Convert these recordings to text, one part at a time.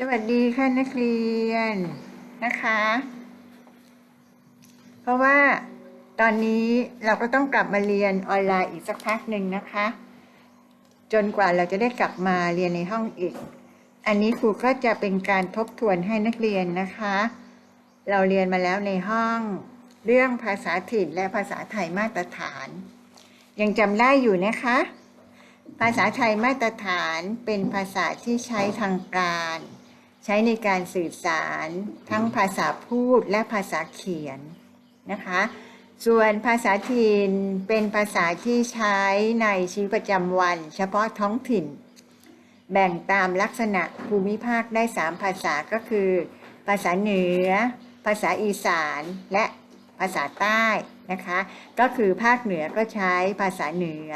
สวัสดีค่ะนักเรียนนะคะ เพราะว่าตอนนี้เราก็ต้องกลับมาเรียนออนไลน์อีกสักพักหนึ่งนะคะ จนกว่าเราจะได้กลับมาเรียนในห้องอีก อันนี้ครูก็จะเป็นการทบทวนให้นักเรียนนะคะ เราเรียนมาแล้วในห้อง เรื่องภาษาถิ่นและภาษาไทยมาตรฐาน ยังจำได้อยู่นะคะ ภาษาไทยมาตรฐานเป็นภาษาที่ใช้ทางการ ใช้ในการสื่อสารทั้งภาษาพูดและภาษาเขียนนะคะ ส่วนภาษาถิ่นเป็นภาษาที่ใช้ในชีวิตประจำวัน เฉพาะท้องถิ่น แบ่งตามลักษณะภูมิภาคได้ 3 ภาษาก็คือ ภาษาเหนือ ภาษาอีสานและภาษาใต้นะคะ ก็คือภาคเหนือก็ใช้ภาษาเหนือ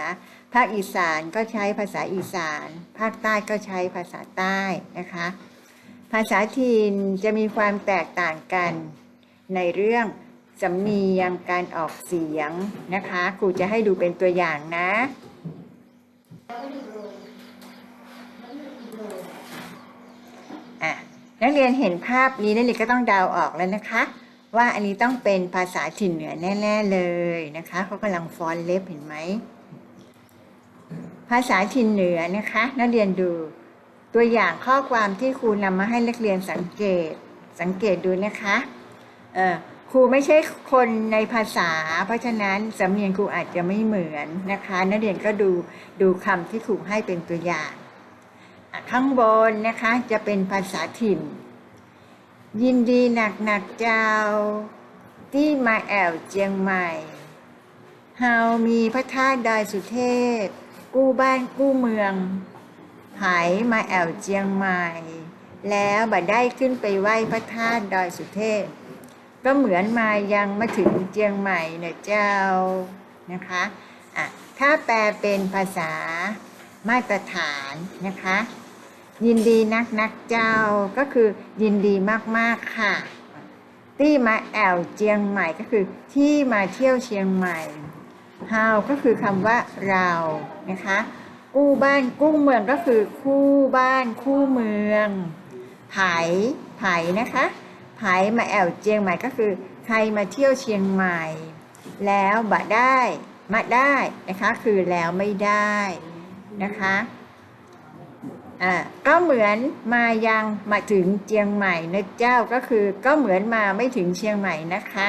ภาคอีสานก็ใช้ภาษาอีสาน ภาคใต้ก็ใช้ภาษาใต้นะคะ ภาษาถิ่นจะมีความแตกต่างกันในเรื่องสำเนียงการออกเสียงนะคะครูจะให้ดูเป็นตัวอย่างนะนักเรียนเห็นภาพนี้นักเรียนก็ต้องเดาออกแล้วนะคะ ว่าอันนี้ต้องเป็นภาษาถิ่นเหนือแน่ ๆเลยนะคะเขากำลังฟ้อนเล็บเห็นไหมภาษาถิ่นเหนือนะคะ นักเรียนดู ตัวอย่างข้อความที่ครูนำมาให้นักเรียนสังเกตสังเกตดูนะคะครูไม่ใช่คนในภาษา เพราะฉะนั้นสำเนียงครูอาจจะไม่เหมือนนะคะ นักเรียนก็ดูดูคำที่ครูให้เป็นตัวอย่างข้างบนนะคะจะเป็นภาษาถิ่น ยินดีหนักหนักเจ้า ที่มาแอวเจียงใหม่เฮามีพระธาตุดอยสุเทพ กู้บ้านกู้เมือง หายมาแอวเจียงใหม่ แล้วบัดได้ขึ้นไปไหว้พระธาตุดอยสุเทพ ก็เหมือนมายังมาถึงเจียงใหม่เนะเจ้านะคะอะถ้าแปลเป็นภาษามาตรฐานนะคะ ยินดีนักนักเจ้าก็คือยินดีมากๆค่ะ ที่มาแอวเจียงใหม่ก็คือที่มาเที่ยวเชียงใหม่เฮาก็คือคำว่าเรานะคะ กู้บ้านกู้เมืองก็คือคู่บ้านคู่เมือง ไผ่ไผ่นะคะไผ่มาแอวเจียงใหม่ก็คือ ใครมาเที่ยวเชียงใหม่ แล้วบะได้มาได้นะคะคือแล้วไม่ได้นะคะอ่าก็เหมือนมายังมาถึงเชียงใหม่นะเจ้าก็คือก็เหมือนมาไม่ถึงเชียงใหม่นะคะ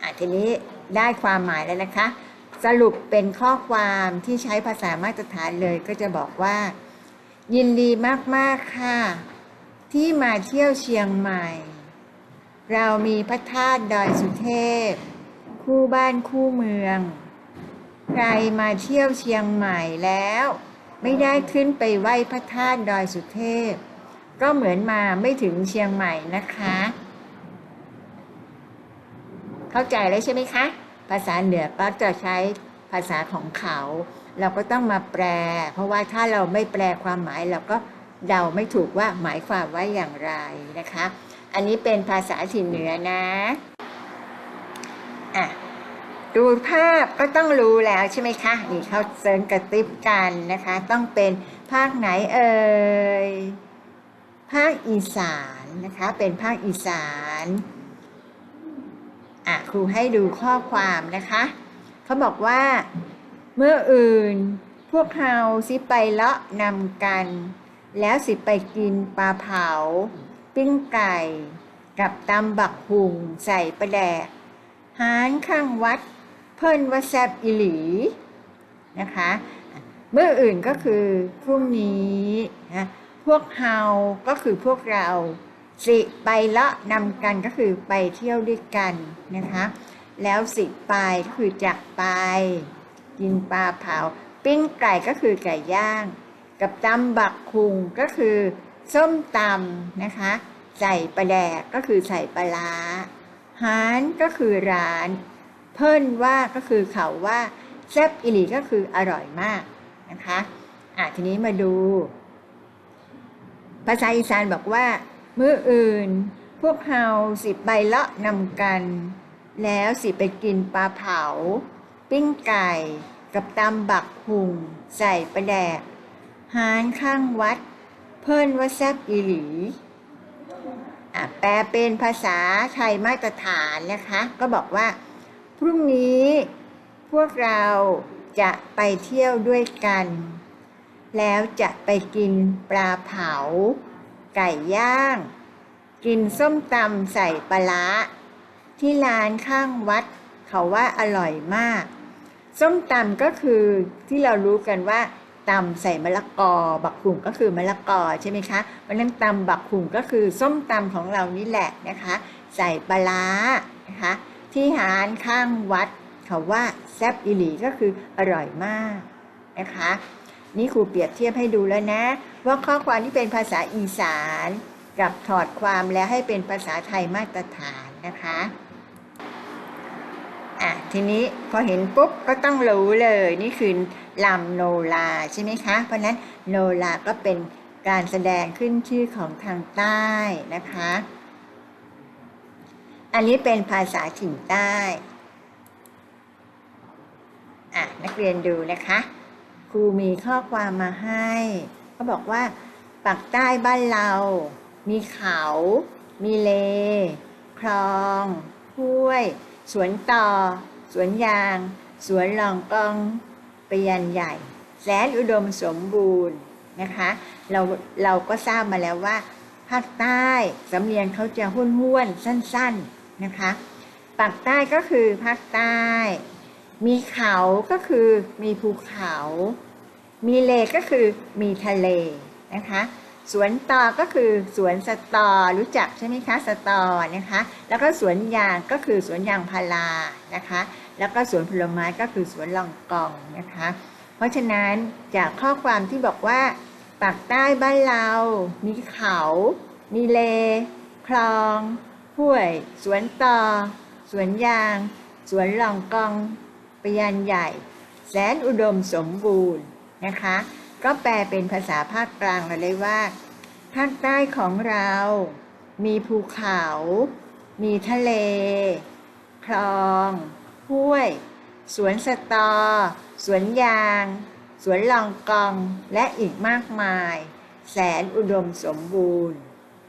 อะทีนี้ได้ความหมายแล้วนะคะ สรุปเป็นข้อความที่ใช้ภาษามาตรฐานเลยก็จะบอกว่า ยินดีมาก ๆ ค่ะ ที่มาเที่ยวเชียงใหม่ เรามีพระธาตุดอยสุเทพ คู่บ้านคู่เมือง ใครมาเที่ยวเชียงใหม่แล้ว ไม่ได้ขึ้นไปไหว้พระธาตุดอยสุเทพ ก็เหมือนมาไม่ถึงเชียงใหม่นะคะ เข้าใจแล้วใช่ไหมคะ ภาษาเหนือก็จะใช้ภาษาของเขา เราก็ต้องมาแปล เพราะว่าถ้าเราไม่แปลความหมายเราก็เดาไม่ถูกว่าหมายความว่าอย่างไรนะคะ อันนี้เป็นภาษาถิ่นเหนือนะอะดูภาพก็ต้องรู้แล้วใช่ไหมคะ นี่เขาเซิร์นกระติบกันนะคะ ต้องเป็นภาคไหนเอ่ยภาคอีสานนะคะ เป็นภาคอีสาน อะครูให้ดูข้อความนะคะเขาบอกว่า เมื่ออื่นพวกเฮาสิไปเลาะนำกัน แล้วสิไปกินปลาเผา ปิ้งไก่ กับตำบักหุงใส่ประแดกหารข้างวัด เพิ่นว่าแซบอิหลีนะคะเมื่ออื่นก็คือพรุ่งนี้นะพวกเฮาก็คือพวกเรา สิไปละนำกันก็คือไปเที่ยวด้วยกันนะคะ แล้วสิไปก็คือจักไป กินปลาเผา ปิ้งไก่ก็คือไก่ย่าง กับตำบักคุงก็คือส้มตำนะคะ ใส่ปลาแดกก็คือใส่ปลาร้าหารก็คือร้าน เพิ่นว่าก็คือเขาว่าแซ่บอิลีก็คืออร่อยมากนะคะอะทีนี้มาดู ภาษาอีสานบอกว่า มื้ออื่น พวกเฮาสิไปเลาะนำกัน แล้วสิไปกินปลาเผา ปิ้งไก่กับตำบักหุงใส่ปลาแดกหารข้างวัด เพิ่นว่าแซบอีหลีแปลเป็นภาษาไทยมาตรฐานนะคะ ก็บอกว่า พรุ่งนี้พวกเราจะไปเที่ยวด้วยกัน แล้วจะไปกินปลาเผา ไก่ย่าง กินส้มตำใส่ปลาที่ร้านข้างวัด เขาว่าอร่อยมาก ส้มตำก็คือที่เรารู้กันว่าตำใส่มะละกอ บักหุ่งก็คือมะละกอใช่ไหมคะเพราะฉะนั้นตำบักหุ่งก็คือส้มตำของเรานี่แหละนะคะ ใส่ปลาร้านะคะที่ร้านข้างวัด เขาว่าแซบอิหลีก็คืออร่อยมากนะคะ นี่ครูเปรียบเทียบให้ดูแล้วนะ ว่าข้อความที่เป็นภาษาอีสานกับถอดความแล้วให้เป็นภาษาไทยมาตรฐานนะคะอะทีนี้พอเห็นปุ๊บก็ต้องรู้เลยนี่คือลำโนลาใช่ไหมคะ เพราะฉะนั้นโนลาก็เป็นการแสดงขึ้นชื่อของทางใต้นะคะ อันนี้เป็นภาษาถิ่นใต้อะนักเรียนดูนะคะ ครูมีข้อความมาให้เขาบอกว่าปากใต้บ้านเรา มีเขา มีเล คลองห้วย สวนต่อ สวนยาง สวนลองกองปยันใหญ่ แสนอุดมสมบูรณ์นะคะ เราเราก็ทราบมาแล้วว่าภาคใต้สำเนียงเขาจะห้วนห้วนสั้น ๆนะคะ ปากใต้ก็คือภาคใต้ มีเขาก็คือมีภูเขา มีเลก็คือมีทะเลนะคะสวนตอก็คือสวนสตอรู้จักใช่ไหมคะสตอนะคะ แล้วก็สวนยางก็คือสวนยางพารานะคะ แล้วก็สวนผลไม้ก็คือสวนลองกองนะคะ เพราะฉะนั้นจากข้อความที่บอกว่าปากใต้บ้านเรา มีเขา มีเล คลอง ห้วย สวนตอ สวนยาง สวนลองกอง ปยันใหญ่ แสนอุดมสมบูรณ์นะคะ ก็แปลเป็นภาษาภาคกลางมาเลยว่า ภาคใต้ของเรา มีภูเขา มีทะเล คลอง ห้วย สวนสตอ สวนยาง สวนลองกอง และอีกมากมาย แสนอุดมสมบูรณ์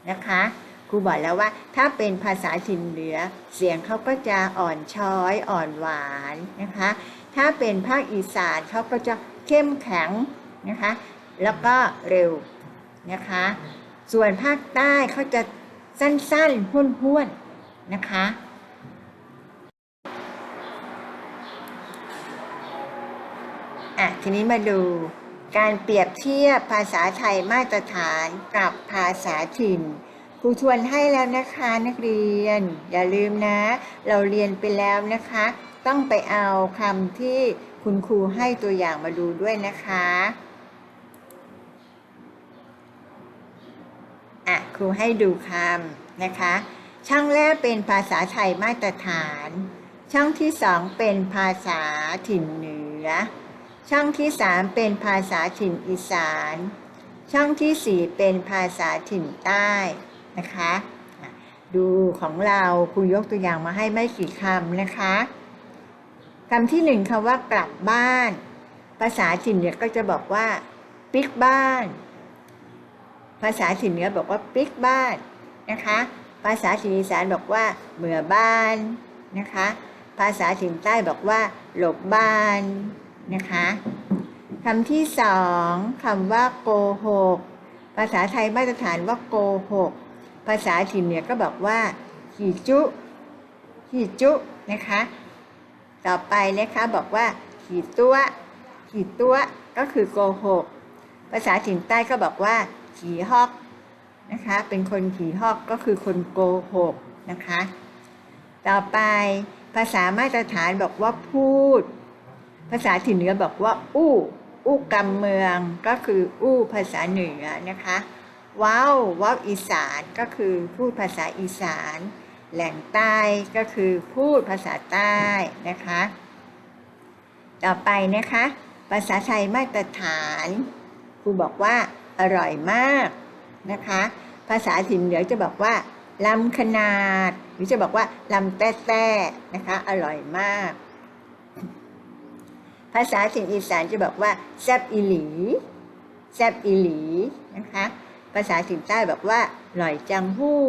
นะคะ ครูบอกแล้วว่า ถ้าเป็นภาษาถิ่นเหนือ เสียงเขาก็จะอ่อนช้อยอ่อนหวานนะคะ ถ้าเป็นภาคอีสานเขาก็จะเข้มแข็งนะคะ แล้วก็เร็วนะคะ ส่วนภาคใต้เขาจะสั้นๆห้วนๆนะคะอะทีนี้มาดูการเปรียบเทียบภาษาไทยมาตรฐานกับภาษาถิ่น ครูทวนให้แล้วนะคะนักเรียน อย่าลืมนะ เราเรียนไปแล้วนะคะ ต้องไปเอาคำที่คุณครูให้ตัวอย่างมาดูด้วยนะคะอะครูให้ดูคำนะคะ ช่องแรกเป็นภาษาไทยมาตรฐาน ช่องที่สองเป็นภาษาถิ่นเหนือ ช่องที่สามเป็นภาษาถิ่นอีสาน ช่องที่สี่เป็นภาษาถิ่นใต้ นะคะ ดูของเราครูยกตัวอย่างมาให้ไม่กี่คำนะคะคำที่หนึ่งคำว่ากลับบ้าน ภาษาถิ่นเหนือก็จะบอกว่าปิกบ้าน ภาษาถิ่นเหนือบอกว่าปิกบ้านนะคะ ภาษาถิ่นอีสานบอกว่าเหมือบ้านนะคะ ภาษาถิ่นใต้บอกว่า หลบบ้านนะคะคำที่สองคำว่าโกหก ภาษาไทยมาตรฐานว่าโกหก ภาษาถิ่นเหนือก็บอกว่าขี่จุขี่จุนะคะ ต่อไปนะคะบอกว่า ขี่ตัว ขี่ตัวก็คือโกหก ภาษาถิ่นใต้ก็บอกว่า ขี่ฮอกนะคะ เป็นคนขี่ฮอกก็คือคนโกหกนะคะ ต่อไปภาษามาตรฐานบอกว่าพูด ภาษาถิ่นเหนือบอกว่า อู้ อู้กำเมืองก็คืออู้ภาษาเหนือนะคะ ว้าวว้าวอีสานก็คือพูดภาษาอีสาน แหล่งใต้ก็คือพูดภาษาใต้นะคะ ต่อไปนะคะ ภาษาไทยมาตรฐานครูบอกว่าอร่อยมากนะคะ ภาษาถิ่นเหนือจะบอกว่าลำขนาด หรือจะบอกว่าลำแต้แต้นะคะ อร่อยมาก ภาษาถิ่นอีสานจะบอกว่าแซบอีหลีแซบอีหลีนะคะ ภาษาถิ่นใต้บอกว่าหล่อยจังหู้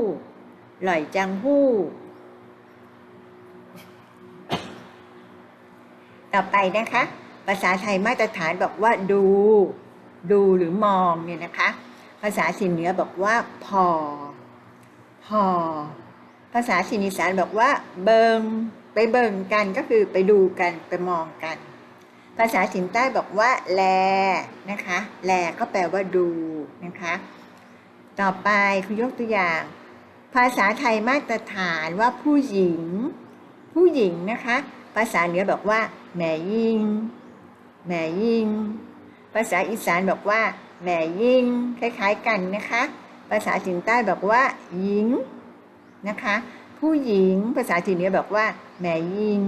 หล่อยจังหู้ ต่อไปนะคะ ภาษาไทยมาตรฐานบอกว่าดู ดูหรือมองเนี่ยนะคะ ภาษาถิ่นเหนือบอกว่า พอ พอ ภาษาถิ่นอีสานบอกว่า เบิงไปเบิงกันก็คือไปดูกันไปมองกัน ภาษาถิ่นใต้บอกว่า แลนะคะ แลก็แปลว่าดูนะคะ ต่อไปคุณยกตัวอย่าง ภาษาไทยมาตรฐานว่าผู้หญิง ผู้หญิงนะคะ ภาษาเหนือบอกว่าแม่ยิงแม่ยิงภาษาอีสานบอกว่าแม่ยิงคล้าย ๆกันนะคะ ภาษาถิ่นใต้บอกว่าหญิงนะคะ ผู้หญิงภาษาถิ่นเหนือบอกว่าแม่ยิง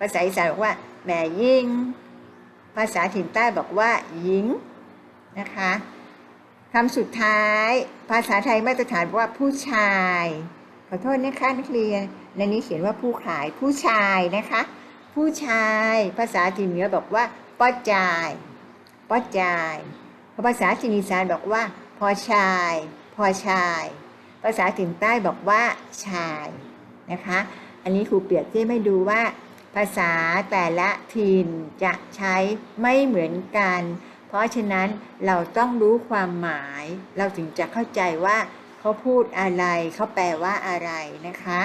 ภาษาอีสานบอกว่าแม่ยิงภาษาถิ่นใต้บอกว่าหญิงนะคะ คำสุดท้าย ภาษาไทยมาตรฐานว่าผู้ชาย ขอโทษนะคะนักเรียนในนี้เขียนว่าผู้ขายผู้ชายนะคะ ผู้ชาย ภาษาถิ่นเหนือบอกว่าป้อจายป้อจายภาษาถิ่นอีสานบอกว่า พอชาย พอชาย ภาษาถิ่นใต้บอกว่า ชายนะคะ อันนี้ครูเปรียบเทียบให้ดูว่า ภาษาแต่ละถิ่นจะใช้ไม่เหมือนกัน ราะฉะนั้นเราต้องรู้ความหมาย เราถึงจะเข้าใจว่าเขาพูดอะไรเขาแปลว่าอะไรนะคะ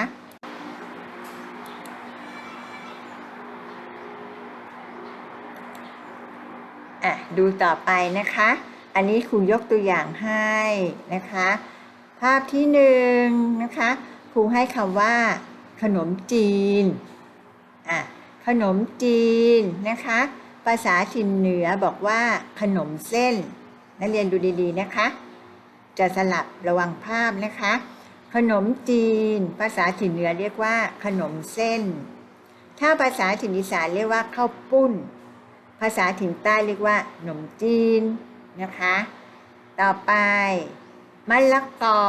อะ ดูต่อไปนะคะ อันนี้ครูยกตัวอย่างให้นะคะ ภาพที่หนึ่งนะคะครูให้คำว่า ขนมจีน อะ ขนมจีนนะคะ ภาษาถิ่นเหนือบอกว่าขนมเส้น นักเรียนดูดีๆนะคะ จะสลับระวังภาพนะคะ ขนมจีน ภาษาถิ่นเหนือเรียกว่า ขนมเส้น ถ้าภาษาถิ่นอีสานเรียกว่าข้าวปุ้น ภาษาถิ่นใต้เรียกว่าขนมจีนนะคะ ต่อไปมะละกอ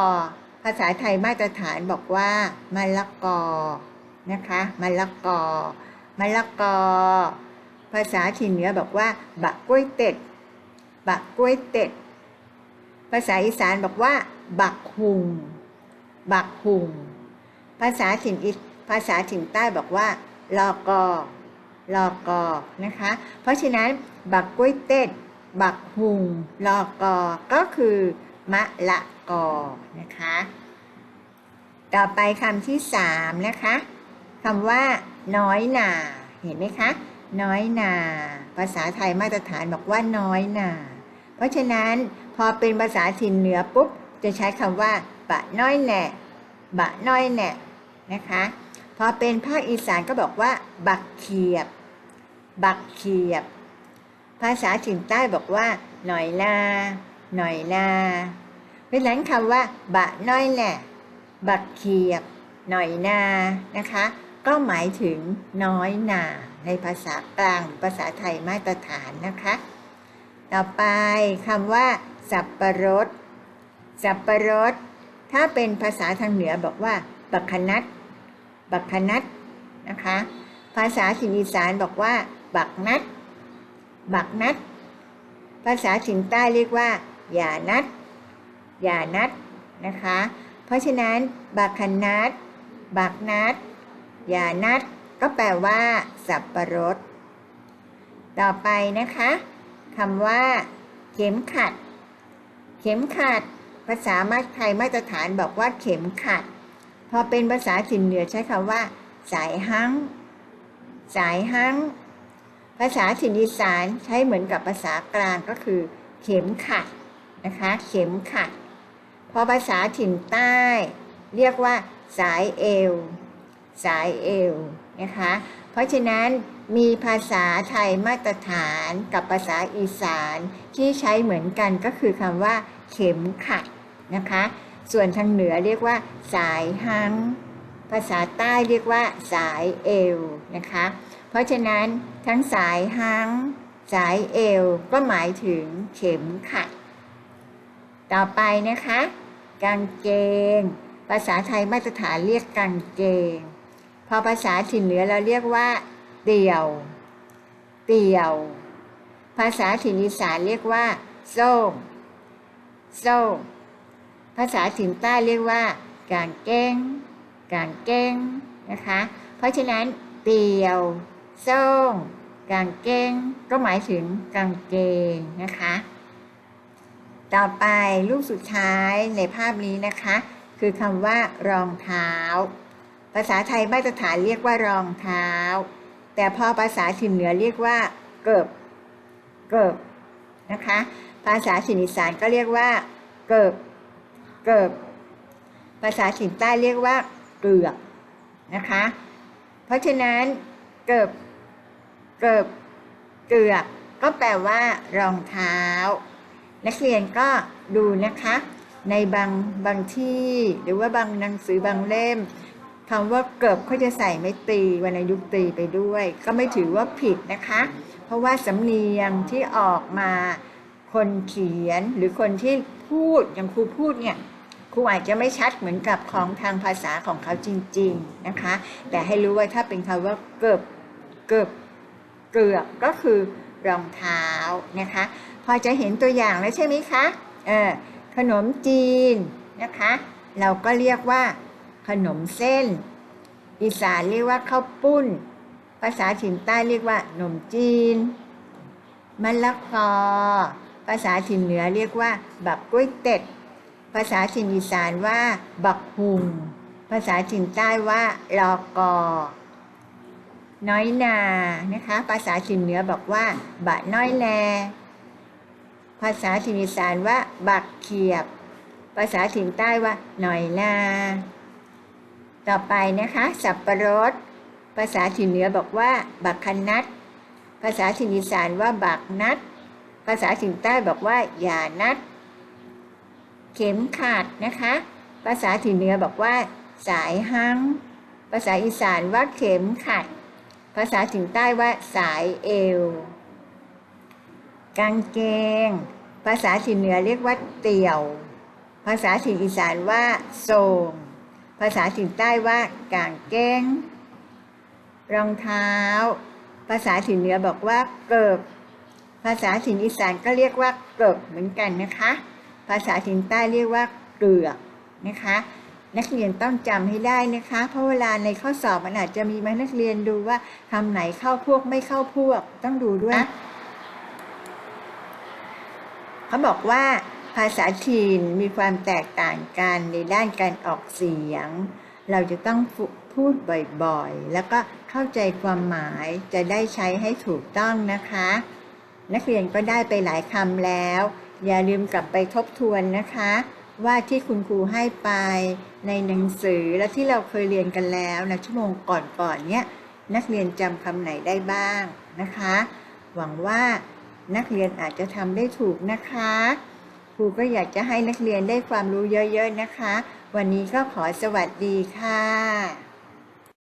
ภาษาไทยมาตรฐานบอกว่ามะละกอนะคะมะละกอมะละกอ ภาษาถิ่นเหนือบอกว่าบะกล้วยเต็ดบะกล้วยเต็ด ภาษาอีสานบอกว่า บักหุง บักหุง ภาษาถิ่นอีภาษาถิ่นใต้บอกว่าลอกอลอกอนะคะ เพราะฉะนั้นบักกล้วยเต็ด บักหุงลอกอก็คือมะละกอนะคะ ต่อไปคำที่สามนะคะคำว่าน้อยหนาเห็นไหมคะ น้อยหนา ภาษาไทยมาตรฐานบอกว่าน้อยหนา เพราะฉะนั้นพอเป็นภาษาถิ่นเหนือปุ๊บ จะใช้คำว่า บะน้อยแหน่บะน้อยแหน่นะคะ พอเป็นภาคอีสานก็บอกว่า บักเขียบ บักเขียบ ภาษาถิ่นใต้บอกว่า หน่อยนา หน่อยนาเพราะฉะนั้นคำว่า บะน้อยแหน่บักเขียบ หน่อยนา นะคะ ก็หมายถึงน้อยหนาในภาษากลางภาษาไทยมาตรฐานนะคะ ต่อไปคำว่า สับปะรด สับปะรด ถ้าเป็นภาษาทางเหนือบอกว่า บักขนัด บักขนัดนะคะ ภาษาถิ่นอีสานบอกว่า บักนัด บักนัด ภาษาถิ่นใต้เรียกว่า อย่านัด อย่านัดนะคะ เพราะฉะนั้นบักขนัด บักนัด ย่านัดก็แปลว่า สับปะรด ต่อไปนะคะคำว่า เข็มขัด เข็มขัด ภาษามาไทยมาตรฐานบอกว่าเข็มขัด พอเป็นภาษาถิ่นเหนือใช้คำว่า สายหังสายหังภาษาถิ่นอีสานใช้เหมือนกับภาษากลางก็คือ เข็มขัดนะคะ เข็มขัด พอภาษาถิ่นใต้ เรียกว่า สายเอว สายเอวนะคะ เพราะฉะนั้นมีภาษาไทยมาตรฐานกับภาษาอีสานที่ใช้เหมือนกันก็คือคำว่า เข็มขัดนะคะ ส่วนทางเหนือเรียกว่า สายหังภาษาใต้เรียกว่าสายเอวนะคะ เพราะฉะนั้นทั้งสายหังสายเอวก็หมายถึงเข็มขัด ต่อไปนะคะ กางเกง ภาษาไทยมาตรฐานเรียกกางเกง พอภาษาถิ่นเหนือเราเรียกว่า เตี่ยว เตี่ยว ภาษาถิ่นอีสานเรียกว่าโซ่งโซ่งภาษาถิ่นใต้เรียกว่า กางเก้ง กางเก้งนะคะ เพราะฉะนั้นเตียวส่งกางเกงก็หมายถึงกางเกงนะคะ ต่อไปรูปสุดท้ายในภาพนี้นะคะ คือคำว่ารองเท้า ภาษาไทยมาตรฐานเรียกว่ารองเท้า แต่พอภาษาถิ่นเหนือเรียกว่าเกิบ เกิบนะคะ ภาษาถิ่นอีสานก็เรียกว่า เกิบ เกิบ ภาษาถิ่นใต้เรียกว่าเกือกนะคะ เพราะฉะนั้นเกิบ เกิบ เกือก ก็แปลว่ารองเท้า นักเรียนก็ดูนะคะ ในบางบางที่หรือว่าบางหนังสือบางเล่ม คำว่าเกิบเขาจะใส่ไม่ตีวรรณยุกต์ตีไปด้วย ก็ไม่ถือว่าผิดนะคะ เพราะว่าสำเนียงที่ออกมาคนเขียนหรือคนที่พูดอย่างครูพูดเนี่ยครูอาจจะไม่ชัดเหมือนกับของทางภาษาของเขาจริง ๆนะคะ แต่ให้รู้ว่าถ้าเป็นคำว่าเกิบเกิบเกือกก็คือรองเท้านะคะ พอจะเห็นตัวอย่างแล้วใช่ไหมคะเออขนมจีนนะคะ เราก็เรียกว่า ขนมเส้น อีสานเรียกว่าข้าวปุ้น ภาษาถิ่นใต้เรียกว่าขนมจีนมะละกอ ภาษาถิ่นเหนือเรียกว่า บักกล้วยเต็ด ภาษาถิ่นอีสานว่า บักหุงภาษาถิ่นใต้ว่าลอกอ น้อยนา นะคะ ภาษาถิ่นเหนือบอกว่า บะน้อยแล ภาษาถิ่นอีสานว่า บักเขียบ ภาษาถิ่นใต้ว่าหน่อยนา ต่อไปนะคะ สับประรด ภาษาถิ่นเหนือบอกว่า บักคันนัด ภาษาถิ่นอีสานว่าบักนัด ภาษาถิ่นใต้บอกว่าอย่านัด เข็มขัดนะคะ ภาษาถิ่นเหนือบอกว่า สายหังภาษาอีสานว่าเข็มขัด ภาษาถิ่นใต้ว่าสายเอว กางเกง ภาษาถิ่นเหนือเรียกว่าเตี่ยว ภาษาถิ่นอีสานว่าโสง ภาษาถิ่นใต้ว่ากางเก้ง รองเท้า ภาษาถิ่นเหนือบอกว่าเกิบ ภาษาถิ่นอีสานก็เรียกว่าเกิบเหมือนกันนะคะ ภาษาถิ่นใต้เรียกว่าเกลือกนะคะ นักเรียนต้องจำให้ได้นะคะ เพราะเวลาในข้อสอบมันอาจจะมีมานักเรียนดูว่าคำไหนเข้าพวกไม่เข้าพวกต้องดูด้วย เขาบอกว่า ภาษาถิ่นมีความแตกต่างกันในด้านการออกเสียง เราจะต้องพูดบ่อยๆ แล้วก็เข้าใจความหมายจะได้ใช้ให้ถูกต้องนะคะ นักเรียนก็ได้ไปหลายคำแล้ว อย่าลืมกลับไปทบทวนนะคะ ว่าที่คุณครูให้ไปในหนังสือและที่เราเคยเรียนกันแล้วนะชั่วโมงก่อนๆเนี้ยนักเรียนจำคำไหนได้บ้างนะคะ หวังว่านักเรียนอาจจะทำได้ถูกนะคะ รูก็อยากจะให้นักเรียนได้ความรู้เยอะ ๆ นะคะ วันนี้ก็ขอสวัสดีค่ะ